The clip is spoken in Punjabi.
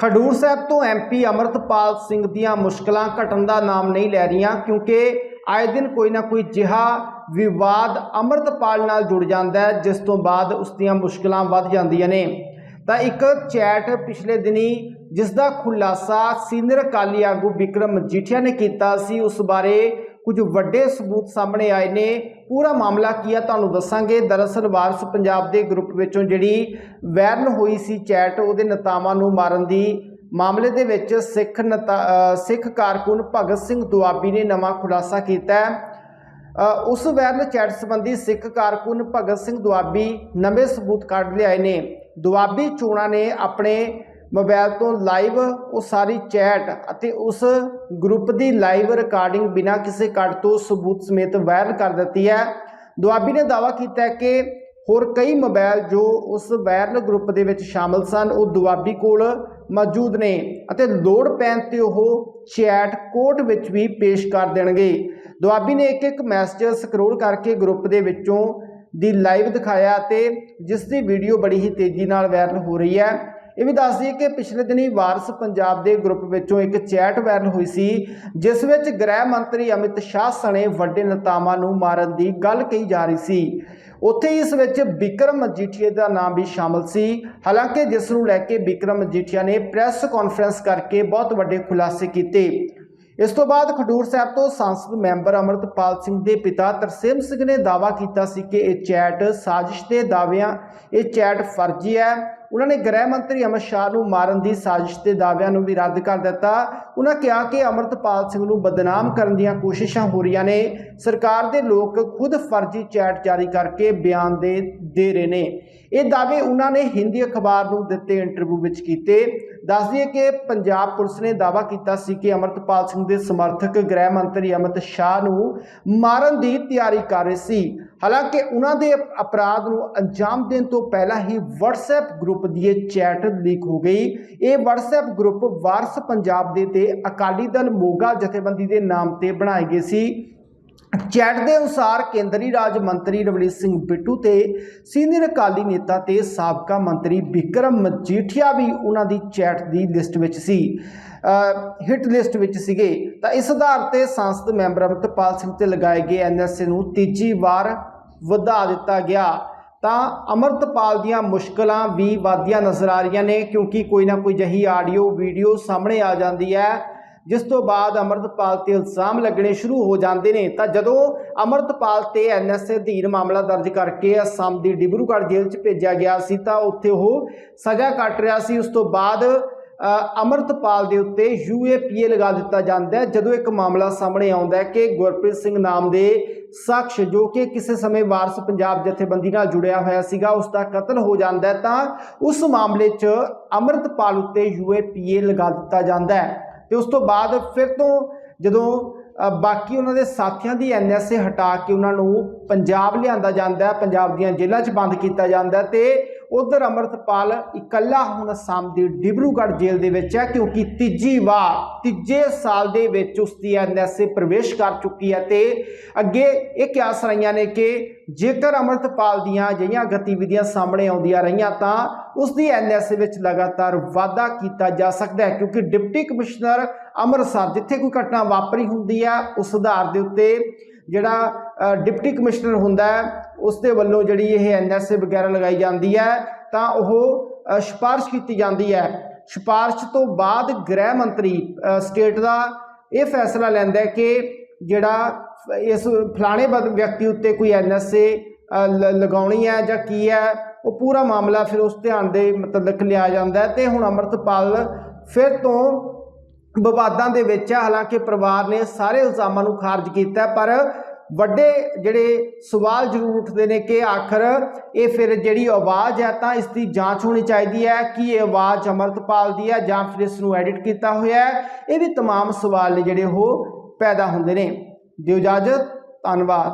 ਖਡੂਰ ਸਾਹਿਬ ਤੋਂ ਐਮਪੀ ਅਮਰਤਪਾਲ ਸਿੰਘ ਦੀਆਂ ਮੁਸ਼ਕਲਾਂ ਘਟਣ ਦਾ ਨਾਮ ਨਹੀਂ ਲੈ ਰਹੀਆਂ, ਕਿਉਂਕਿ ਆਏ ਦਿਨ ਕੋਈ ਨਾ ਕੋਈ ਜਿਹਾ ਵਿਵਾਦ ਅਮਰਤਪਾਲ ਨਾਲ ਜੁੜ ਜਾਂਦਾ ਹੈ, ਜਿਸ ਤੋਂ ਬਾਅਦ ਉਸ ਦੀਆਂ ਮੁਸ਼ਕਲਾਂ ਵੱਧ ਜਾਂਦੀਆਂ ਨੇ। ਤਾਂ ਇੱਕ ਚੈਟ ਪਿਛਲੇ ਦਿਨੀ ਜਿਸ ਦਾ ਖੁਲਾਸਾ ਸੀਨੀਅਰ ਅਕਾਲੀ ਆਗੂ ਵਿਕਰਮ ਮਜੀਠੀਆ ਨੇ ਕੀਤਾ ਸੀ, ਉਸ ਬਾਰੇ ਕੁਝ ਵੱਡੇ ਸਬੂਤ ਸਾਹਮਣੇ ਆਏ ਨੇ। ਪੂਰਾ ਮਾਮਲਾ ਕੀ ਆ ਤੁਹਾਨੂੰ ਦੱਸਾਂਗੇ। ਦਰਅਸਲ ਵਾਰਸ ਪੰਜਾਬ ਦੇ ਗਰੁੱਪ ਵਿੱਚੋਂ ਜਿਹੜੀ ਵਾਇਰਲ ਹੋਈ ਸੀ ਚੈਟ, ਉਹਦੇ ਨੇਤਾਵਾਂ ਨੂੰ ਮਾਰਨ ਦੀ ਮਾਮਲੇ ਦੇ ਵਿੱਚ ਸਿੱਖ ਨੇਤਾ ਸਿੱਖ ਕਾਰਕੁਨ ਭਗਤ ਸਿੰਘ ਦੁਆਬੀ ਨੇ ਨਵਾਂ ਖੁਲਾਸਾ ਕੀਤਾ ਉਸ ਵਾਇਰਲ ਚੈਟ ਸੰਬੰਧੀ ਸਿੱਖ ਕਾਰਕੁਨ ਭਗਤ ਸਿੰਘ ਦੁਆਬੀ ਨਵੇਂ ਸਬੂਤ ਕੱਢ ਲਿਆਏ ਨੇ। ਦੁਆਬੀ ਚੋਣਾਂ ਨੇ ਆਪਣੇ ਮੋਬਾਈਲ ਤੋਂ ਲਾਈਵ ਉਹ ਸਾਰੀ ਚੈਟ ਅਤੇ ਉਸ ਗਰੁੱਪ ਦੀ ਲਾਈਵ ਰਿਕਾਰਡਿੰਗ ਬਿਨਾਂ ਕਿਸੇ ਕੱਟ ਤੋਂ ਸਬੂਤ ਸਮੇਤ ਵਾਇਰਲ ਕਰ ਦਿੱਤੀ ਹੈ। ਦੁਆਬੀ ਨੇ ਦਾਅਵਾ ਕੀਤਾ ਹੈ ਕਿ ਹੋਰ ਕਈ ਮੋਬਾਈਲ ਜੋ ਉਸ ਵਾਇਰਲ ਗਰੁੱਪ ਦੇ ਵਿੱਚ ਸ਼ਾਮਲ ਸਨ, ਉਹ ਦੁਆਬੀ ਕੋਲ ਮੌਜੂਦ ਨੇ ਅਤੇ ਲੋੜ ਪੈਣ ਤੇ ਉਹ ਚੈਟ ਕੋਰਟ ਵਿੱਚ ਵੀ ਪੇਸ਼ ਕਰ ਦੇਣਗੇ। ਦੁਆਬੀ ਨੇ ਇੱਕ ਇੱਕ ਮੈਸੇਜ ਸਕਰੋਲ ਕਰਕੇ ਗਰੁੱਪ ਦੇ ਵਿੱਚੋਂ ਦੀ ਲਾਈਵ ਦਿਖਾਇਆ ਤੇ ਜਿਸ ਦੀ ਵੀਡੀਓ ਬੜੀ ਹੀ ਤੇਜ਼ੀ ਨਾਲ ਵਾਇਰਲ ਹੋ ਰਹੀ ਹੈ। ਇਹ ਵੀ ਦੱਸ ਦਈਏ ਕਿ ਪਿਛਲੇ ਦਿਨੀ ਵਾਰਸ ਪੰਜਾਬ ਦੇ ਗਰੁੱਪ ਵਿੱਚੋਂ ਇੱਕ ਚੈਟ ਵਾਇਰਲ ਹੋਈ ਸੀ, ਜਿਸ ਵਿੱਚ ਗ੍ਰਹਿ ਮੰਤਰੀ ਅਮਿਤ ਸ਼ਾਹ ਸਣੇ ਵੱਡੇ ਨੇਤਾਵਾਂ ਨੂੰ ਮਾਰਨ ਦੀ ਗੱਲ ਕਹੀ ਜਾ ਰਹੀ ਸੀ। ਉੱਥੇ ਹੀ ਇਸ ਵਿੱਚ ਵਿਕਰਮ ਮਜੀਠੀਆ ਦਾ ਨਾਮ ਵੀ ਸ਼ਾਮਲ ਸੀ। ਹਾਲਾਂਕਿ ਜਿਸ ਨੂੰ ਲੈ ਕੇ ਵਿਕਰਮ ਮਜੀਠੀਆ ਨੇ ਪ੍ਰੈਸ ਕਾਨਫਰੰਸ ਕਰਕੇ ਬਹੁਤ ਵੱਡੇ ਖੁਲਾਸੇ ਕੀਤੇ। ਇਸ ਤੋਂ ਬਾਅਦ ਖਡੂਰ ਸਾਹਿਬ ਤੋਂ ਸੰਸਦ ਮੈਂਬਰ ਅਮਰਤਪਾਲ ਸਿੰਘ ਦੇ ਪਿਤਾ ਤਰਸੇਮ ਸਿੰਘ ਨੇ ਦਾਅਵਾ ਕੀਤਾ ਸੀ ਕਿ ਇਹ ਚੈਟ ਸਾਜ਼ਿਸ਼ ਦੇ ਦਾਅਵਿਆਂ, ਇਹ ਚੈਟ ਫਰਜ਼ੀ ਹੈ। ਉਹਨਾਂ ਨੇ ਗ੍ਰਹਿ ਮੰਤਰੀ ਅਮਿਤ ਸ਼ਾਹ ਨੂੰ ਮਾਰਨ ਦੀ ਸਾਜ਼ਿਸ਼ ਦੇ ਦਾਅਵਿਆਂ ਨੂੰ ਵੀ ਰੱਦ ਕਰ ਦਿੱਤਾ। ਉਹਨਾਂ ਕਿਹਾ ਕਿ ਅਮਰਤਪਾਲ ਸਿੰਘ ਨੂੰ ਬਦਨਾਮ ਕਰਨ ਦੀਆਂ ਕੋਸ਼ਿਸ਼ਾਂ ਹੋ ਰਹੀਆਂ ਨੇ। ਸਰਕਾਰ ਦੇ ਲੋਕ ਖੁਦ ਫਰਜ਼ੀ ਚੈਟ ਜਾਰੀ ਕਰਕੇ ਬਿਆਨ ਦੇ ਦੇ ਰਹੇ ਨੇ। ਇਹ ਦਾਅਵੇ ਉਹਨਾਂ ਨੇ ਹਿੰਦੀ ਅਖਬਾਰ ਨੂੰ ਦਿੱਤੇ ਇੰਟਰਵਿਊ ਵਿੱਚ ਕੀਤੇ। ਦੱਸ ਦਈਏ ਕਿ ਪੰਜਾਬ ਪੁਲਿਸ ਨੇ ਦਾਅਵਾ ਕੀਤਾ ਸੀ ਕਿ ਅਮਰਤਪਾਲ ਸਿੰਘ ਦੇ ਸਮਰਥਕ ਗ੍ਰਹਿ ਮੰਤਰੀ ਅਮਿਤ ਸ਼ਾਹ ਨੂੰ ਮਾਰਨ ਦੀ ਤਿਆਰੀ ਕਰ ਰਹੇ ਸੀ। ਹਾਲਾਂਕਿ ਉਹਨਾਂ ਦੇ ਅਪਰਾਧ ਨੂੰ ਅੰਜਾਮ ਦੇਣ ਤੋਂ ਪਹਿਲਾਂ ਹੀ WhatsApp ਗਰੁੱਪ ਦੀ ਇਹ ਚੈਟ ਲੀਕ ਹੋ ਗਈ। ਇਹ WhatsApp ਗਰੁੱਪ ਵਾਰਸ ਪੰਜਾਬ ਦੇ ਤੇ ਅਕਾਲੀ ਦਲ ਮੋਗਾ ਜਥੇਬੰਦੀ ਦੇ ਨਾਮ ਤੇ ਬਣਾਏ ਗਏ ਸੀ। ਚੈਟ ਦੇ ਅਨੁਸਾਰ ਕੇਂਦਰੀ ਰਾਜ ਮੰਤਰੀ ਰਵਨੀਤ ਸਿੰਘ ਬਿੱਟੂ ਤੇ ਸੀਨੀਅਰ ਅਕਾਲੀ ਨੇਤਾ ਤੇ ਸਾਬਕਾ ਮੰਤਰੀ ਵਿਕਰਮ ਮਜੀਠੀਆ ਵੀ ਉਹਨਾਂ ਦੀ ਚੈਟ ਦੀ ਲਿਸਟ ਵਿੱਚ ਸੀ ਹਿੱਟ ਲਿਸਟ ਵਿੱਚ ਸੀਗੇ। ਤਾਂ ਇਸ ਆਧਾਰ ਤੇ ਸੰਸਦ ਮੈਂਬਰ ਅਮਰਤਪਾਲ ਸਿੰਘ ਤੇ ਲਗਾਏ ਗਏ ਐਨਐਸਏ ਨੂੰ ਤੀਜੀ ਵਾਰ ਵਧਾ ਦਿੱਤਾ ਗਿਆ। ਤਾਂ ਅਮਰਤਪਾਲ ਦੀਆਂ ਮੁਸ਼ਕਲਾਂ ਵੀ ਵਾਧੀਆਂ ਨਜ਼ਰ ਆ ਰਹੀਆਂ ਨੇ ਕਿਉਂਕਿ ਕੋਈ ਨਾ ਕੋਈ ਜਹੀ ਆਡੀਓ, ਵੀਡੀਓ ਸਾਹਮਣੇ ਆ ਜਾਂਦੀ ਹੈ। ਜਿਸ ਤੋਂ ਬਾਅਦ ਅਮਰਤਪਾਲ ਤੇ ਇਲਜ਼ਾਮ ਲੱਗਣੇ ਸ਼ੁਰੂ ਹੋ ਜਾਂਦੇ ਨੇ ਤਾਂ ਜਦੋਂ ਅਮਰਤਪਾਲ ਤੇ ਐਨਐਸਏ ਅਧੀਨ ਮਾਮਲਾ ਦਰਜ ਕਰਕੇ ਅਸਾਮ ਦੀ ਡਿਬਰੂਗੜ੍ਹ ਜੇਲ੍ਹ 'ਚ ਭੇਜਿਆ ਗਿਆ ਸੀ ਤਾਂ ਉੱਥੇ ਉਹ ਸਜ਼ਾ ਕੱਟ ਰਿਹਾ ਸੀ। ਉਸ ਤੋਂ ਬਾਅਦ ਅ, ਅਮਰਤਪਾਲ ਦੇ ਉੱਤੇ ਯੂਏਪੀਏ ਲਗਾ ਦਿੱਤਾ ਜਾਂਦਾ ਹੈ। ਜਦੋਂ ਇੱਕ ਮਾਮਲਾ ਸਾਹਮਣੇ ਆਉਂਦਾ ਹੈ ਕਿ ਗੁਰਪ੍ਰੀਤ ਸਿੰਘ ਨਾਮ ਦੇ ਸ਼ਖਸ ਜੋ ਕਿ ਕਿਸੇ ਸਮੇਂ ਵਾਰਸ ਪੰਜਾਬ ਜਥੇਬੰਦੀ ਨਾਲ ਜੁੜਿਆ ਹੋਇਆ ਸੀਗਾ ਉਸ ਦਾ ਕਤਲ ਹੋ ਜਾਂਦਾ ਤਾਂ ਉਸ ਮਾਮਲੇ 'ਚ ਅਮਰਤਪਾਲ ਉੱਤੇ ਯੂਏਪੀਏ ਲਗਾ ਦਿੱਤਾ ਜਾਂਦਾ ਹੈ। ਤੇ ਉਸ ਤੋਂ ਬਾਅਦ ਫਿਰ ਤੋਂ ਜਦੋਂ ਬਾਕੀ ਉਹਨਾਂ ਦੇ ਸਾਥੀਆਂ ਦੀ ਐਨਐਸਏ ਹਟਾ ਕੇ ਉਹਨਾਂ ਨੂੰ ਪੰਜਾਬ ਲਿਆਂਦਾ ਜਾਂਦਾ ਹੈ, ਪੰਜਾਬ ਦੀਆਂ ਜੇਲ੍ਹਾਂ 'ਚ ਬੰਦ ਕੀਤਾ ਜਾਂਦਾ ਹੈ ਤੇ ਉਧਰ ਅਮਰਤਪਾਲ ਇਕੱਲਾ ਹੁਣ ਅਸਾਮ ਦੀ ਡਿਬਰੂਗੜ੍ਹ ਜੇਲ੍ਹ ਦੇ ਵਿੱਚ ਹੈ, ਕਿਉਂਕਿ ਤੀਜੀ ਵਾਰ, ਤੀਜੇ ਸਾਲ ਦੇ ਵਿੱਚ ਉਸ ਦੀ ਐਨਐਸਏ ਪ੍ਰਵੇਸ਼ ਕਰ ਚੁੱਕੀ ਹੈ ਤੇ ਅੱਗੇ ਇਹ ਕਿਆਸ ਰਹੀਆਂ ਨੇ ਕਿ ਜੇਕਰ ਅਮਰਤਪਾਲ ਦੀਆਂ ਜਿਹੀਆਂ ਗਤੀਵਿਧੀਆਂ ਸਾਹਮਣੇ ਆਉਂਦੀਆਂ ਰਹੀਆਂ ਤਾਂ ਉਸ ਦੀ ਐਨਐਸਏ ਵਿੱਚ ਲਗਾਤਾਰ ਵਾਧਾ ਕੀਤਾ ਜਾ ਸਕਦਾ ਹੈ, ਕਿਉਂਕਿ ਡਿਪਟੀ ਕਮਿਸ਼ਨਰ ਅੰਮ੍ਰਿਤਸਰ ਜਿੱਥੇ ਕੋਈ ਘਟਨਾ ਵਾਪਰੀ ਹੁੰਦੀ ਹੈ ਉਸ ਆਧਾਰ ਦੇ ਉੱਤੇ ਜਿਹੜਾ ਡਿਪਟੀ ਕਮਿਸ਼ਨਰ ਹੁੰਦਾ ਉਸ ਦੇ ਵੱਲੋਂ ਜਿਹੜੀ ਇਹ ਐਨਐਸਏ ਵਗੈਰਾ ਲਗਾਈ ਜਾਂਦੀ ਹੈ ਤਾਂ ਉਹ ਅ, ਸਿਫਾਰਿਸ਼ ਕੀਤੀ ਜਾਂਦੀ ਹੈ। ਸਿਫਾਰਿਸ਼ ਤੋਂ ਬਾਅਦ ਗ੍ਰਹਿ ਮੰਤਰੀ ਸਟੇਟ ਦਾ ਇਹ ਫੈਸਲਾ ਲੈਂਦਾ ਕਿ ਜਿਹੜਾ ਇਸ ਫਲਾਣੇ ਬਦ- ਵਿਅਕਤੀ ਉੱਤੇ ਕੋਈ ਐਨਐਸਏ ਲਗਾਉਣੀ ਹੈ ਜਾਂ ਕੀ ਹੈ ਉਹ ਪੂਰਾ ਮਾਮਲਾ ਫਿਰ ਉਸ ਧਿਆਨ ਦੇ ਮੁਤਲਕ ਲਿਆ ਜਾਂਦਾ ਹੈ ਤੇ ਹੁਣ ਅਮਰਤਪਾਲ ਫਿਰ ਤੋਂ ਵਿਵਾਦਾਂ ਦੇ ਵਿੱਚ ਹੈ ਹਾਲਾਂਕਿ ਪਰਿਵਾਰ ਨੇ ਸਾਰੇ ਇਲਜ਼ਾਮਾਂ ਨੂੰ ਖਾਰਜ ਕੀਤਾ ਹੈ, ਪਰ ਵੱਡੇ ਜਿਹੜੇ ਸਵਾਲ ਜ਼ਰੂਰ ਉੱਠਦੇ ਨੇ ਕਿ ਆਖਰ ਇਹ ਫਿਰ ਜਿਹੜੀ ਆਵਾਜ਼ ਹੈ ਤਾਂ ਇਸ ਦੀ ਜਾਂਚ ਹੋਣੀ ਚਾਹੀਦੀ ਹੈ ਕਿ ਇਹ ਆਵਾਜ਼ ਅਮਰਤਪਾਲ ਦੀ ਹੈ ਜਾਂ ਫਿਰ ਇਸ ਨੂੰ ਐਡਿਟ ਕੀਤਾ ਹੋਇਆ ਹੈ ਇਹ ਵੀ तमाम ਸਵਾਲ ਨੇ ਜਿਹੜੇ ਉਹ ਪੈਦਾ ਹੁੰਦੇ ਨੇ ਦਿਓ ਇਜਾਜ਼ਤ ਧੰਨਵਾਦ